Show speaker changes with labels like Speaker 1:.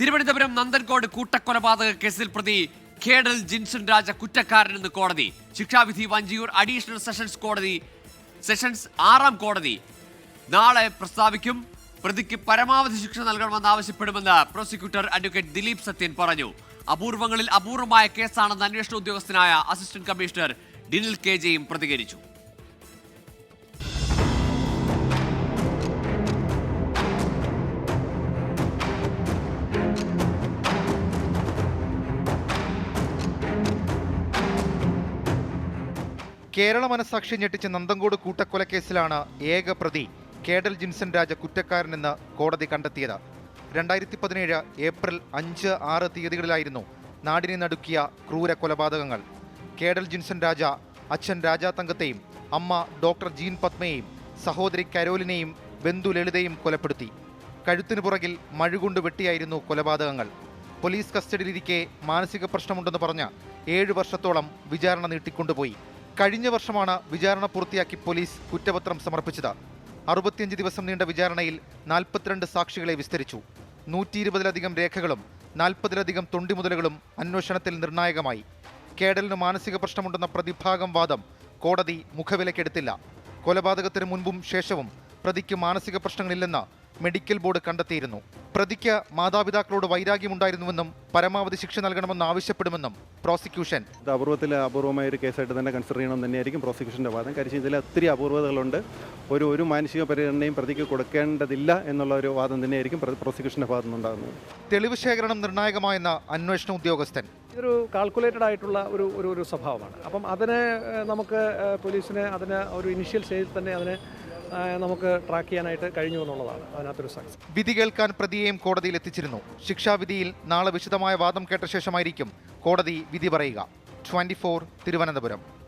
Speaker 1: തിരുവനന്തപുരം നന്ദൻകോട് കൂട്ടക്കൊലപാതക കേസിൽ പ്രതി കേഡൽ ജിൻസൺ രാജ കുറ്റക്കാരനെന്ന് കോടതി. ശിക്ഷാവിധി വഞ്ചിയൂർ അഡീഷണൽ സെഷൻസ് കോടതി സെഷൻസ് ആറാം കോടതി. നാളെ പ്രസ്താവിക്കും പ്രതിക്ക് പരമാവധി ശിക്ഷ നൽകണമെന്ന് ആവശ്യപ്പെടുമെന്ന് പ്രോസിക്യൂട്ടർ അഡ്വക്കേറ്റ് ദിലീപ് സത്യൻ പറഞ്ഞു. അപൂർവങ്ങളിൽ അപൂർവമായ കേസാണെന്ന് അന്വേഷണ ഉദ്യോഗസ്ഥനായ അസിസ്റ്റന്റ് കമ്മീഷണർ ഡിനിൽ കെ ജെയും പ്രതികരിച്ചു.
Speaker 2: കേരള മനസാക്ഷി ഞെട്ടിച്ച നന്തങ്കോട് കൂട്ടക്കൊലക്കേസിലാണ് ഏക പ്രതി കേഡൽ ജിൻസൺ രാജ കുറ്റക്കാരനെന്ന് കോടതി കണ്ടെത്തിയത്. രണ്ടായിരത്തി പതിനേഴ് ഏപ്രിൽ അഞ്ച് ആറ് തീയതികളിലായിരുന്നു നാടിനെ നടുക്കിയ ക്രൂര കൊലപാതകങ്ങൾ. കേഡൽ ജിൻസൺ രാജ അച്ഛൻ രാജാ തങ്കത്തെയും അമ്മ ഡോക്ടർ ജീൻ പത്മയെയും സഹോദരി കരോലിനെയും ബന്ധു ലളിതയും കൊലപ്പെടുത്തി. കഴുത്തിനു പുറകിൽ മഴുകൊണ്ട് വെട്ടിയായിരുന്നു കൊലപാതകങ്ങൾ. പോലീസ് കസ്റ്റഡിയിലിരിക്കെ മാനസിക പ്രശ്നമുണ്ടെന്ന് പറഞ്ഞ ഏഴു വർഷത്തോളം വിചാരണ നീട്ടിക്കൊണ്ടുപോയി. കഴിഞ്ഞ വർഷമാണ് വിചാരണ പൂർത്തിയാക്കി പോലീസ് കുറ്റപത്രം സമർപ്പിച്ചത്. അറുപത്തിയഞ്ച് ദിവസം നീണ്ട വിചാരണയിൽ നാൽപ്പത്തിരണ്ട് സാക്ഷികളെ വിസ്തരിച്ചു. നൂറ്റി ഇരുപതിലധികം രേഖകളും നാൽപ്പതിലധികം തൊണ്ടിമുതലുകളും അന്വേഷണത്തിൽ നിർണായകമായി. കേഡലിന് മാനസിക പ്രശ്നമുണ്ടെന്ന പ്രതിഭാഗം വാദം കോടതി മുഖവിലക്കെടുത്തില്ല. കൊലപാതകത്തിന് മുൻപും ശേഷവും പ്രതിക്ക് മാനസിക പ്രശ്നങ്ങളില്ലെന്ന് മെഡിക്കൽ ബോർഡ് കണ്ടെത്തിയിരുന്നു. പ്രതിക്ക് മാതാപിതാക്കളോട് വൈരാഗ്യമുണ്ടായിരുന്നുവെന്നും പരമാവധി ശിക്ഷ നൽകണമെന്ന് ആവശ്യപ്പെടുമെന്നും പ്രോസിക്യൂഷൻ.
Speaker 3: ഇത് അപൂർവത്തിൽ അപൂർവമായ ഒരു കേസായിട്ട് തന്നെ കൺസിഡർ ചെയ്യണം തന്നെയായിരിക്കും പ്രോസിക്യൂഷന്റെ വാദം. കാര്യം ഇതിൽ ഒത്തിരി അപൂർവതകളുണ്ട്. ഒരു ഒരു മാനസിക പരിഗണനയും പ്രതിക്ക് കൊടുക്കേണ്ടതില്ല എന്നുള്ള ഒരു വാദം തന്നെയായിരിക്കും പ്രോസിക്യൂഷന്റെ പ്രോസിക്യൂഷന്റെ ഭാഗത്തു നിന്നുണ്ടാകുന്നത്
Speaker 2: തെളിവ് ശേഖരണം നിർണായകമായെന്ന അന്വേഷണ ഉദ്യോഗസ്ഥൻ.
Speaker 4: ഇതൊരു കാൽക്കുലേറ്റഡ് ആയിട്ടുള്ള ഒരു ഒരു ഒരു സ്വഭാവമാണ്. അപ്പം അതിനെ നമുക്ക് പോലീസിനെ അതിന് ഒരു ഇനിഷ്യൽ സ്റ്റേജിൽ തന്നെ അതിനെ നമുക്ക് ട്രാക്ക് ചെയ്യാനായിട്ട് കഴിഞ്ഞു എന്നുള്ളതാണ്. അതിനകത്തൊരു സക്സസ്
Speaker 2: വിധി കേൾക്കാൻ പ്രതിയെയും കോടതിയിൽ എത്തിച്ചിരുന്നു. ശിക്ഷാവിധിയിൽ നാളെ വിശദമായ വാദം കേട്ട ശേഷമായിരിക്കും കോടതി വിധി പറയുക. ട്വന്റി തിരുവനന്തപുരം.